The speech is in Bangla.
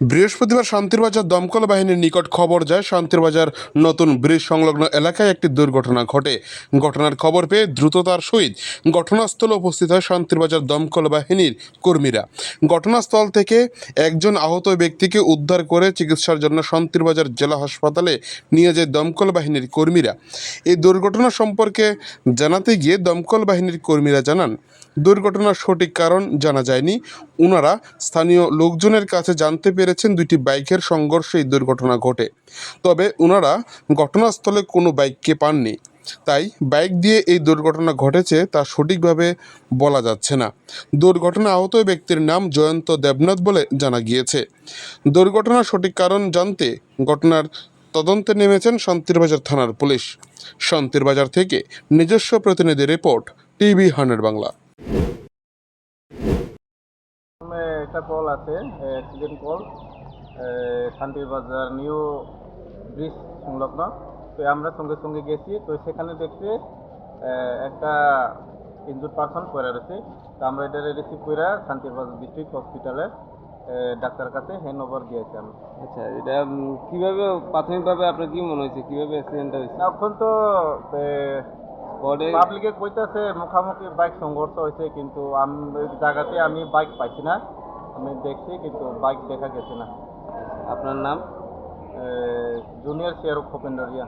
বৃহস্পতিবার শান্তিরবাজার দমকল বাহিনীর নিকট খবর যায়, শান্তিরবাজার নতুন ব্রিজ সংলগ্ন এলাকায় একটি দুর্ঘটনা ঘটে। ঘটনার খবর পেয়ে দ্রুততার সহিত ঘটনাস্থলে উপস্থিত হয় শান্তিরবাজার দমকল বাহিনীর কর্মীরা। ঘটনাস্থল থেকে একজন আহত ব্যক্তিকে উদ্ধার করে চিকিৎসার জন্য শান্তিরবাজার জেলা হাসপাতালে নিয়ে যায় দমকল বাহিনীর কর্মীরা। এই দুর্ঘটনা সম্পর্কে জানাতে গিয়ে দমকল বাহিনীর কর্মীরা জানান, দুর্ঘটনার সঠিক কারণ জানা যায়নি। ওনারা স্থানীয় লোকজনের কাছে জানতে পেরেছেন দুইটি বাইকের সংঘর্ষে এই দুর্ঘটনা ঘটে। তবে ওনারা ঘটনাস্থলে কোনো বাইককে পাননি। তাই বাইক দিয়ে এই দুর্ঘটনা ঘটেছে তা সঠিকভাবে বলা যাচ্ছে না। দুর্ঘটনা আহত ব্যক্তির নাম জয়ন্ত দেবনাথ বলে জানা গিয়েছে। দুর্ঘটনার সঠিক কারণ জানতে ঘটনার তদন্তে নেমেছেন শান্তিরবাজার থানার পুলিশ। শান্তিরবাজার থেকে নিজস্ব প্রতিনিধি রিপোর্ট, টিভি হান্ড্রেড বাংলা। একটা কল আছে অ্যাক্সিডেন্ট কল শান্তির বাজার নিউ ব্রিজ সংলগ্ন। তো আমরা সঙ্গে সঙ্গে গেছি তো সেখানে দেখছি একটা ইনজুর পারসন পড়ে রয়েছে। তো আমরা এটা রিসিভ করে শান্তির বাজার ডিস্ট্রিক্ট হসপিটালে ডাক্তার কাছে হ্যান্ড ওভার দিয়েছি আমি আচ্ছা এটা কীভাবে প্রাথমিকভাবে আপনার কি মনে হয়েছে? কীভাবে অ্যাক্সিডেন্টটা হয়েছে? এখন তো স্পটে পাবলিকে কইতাছে মুখামুখি বাইক সংঘর্ষ হয়েছে কিন্তু আমি জায়গাতে আমি বাইক পাইছি না। আমি দেখছি কিন্তু বাইক দেখা গেছে না। আপনার নাম? জুনিয়র শেয়ারক খোপেন্দ্রিয়া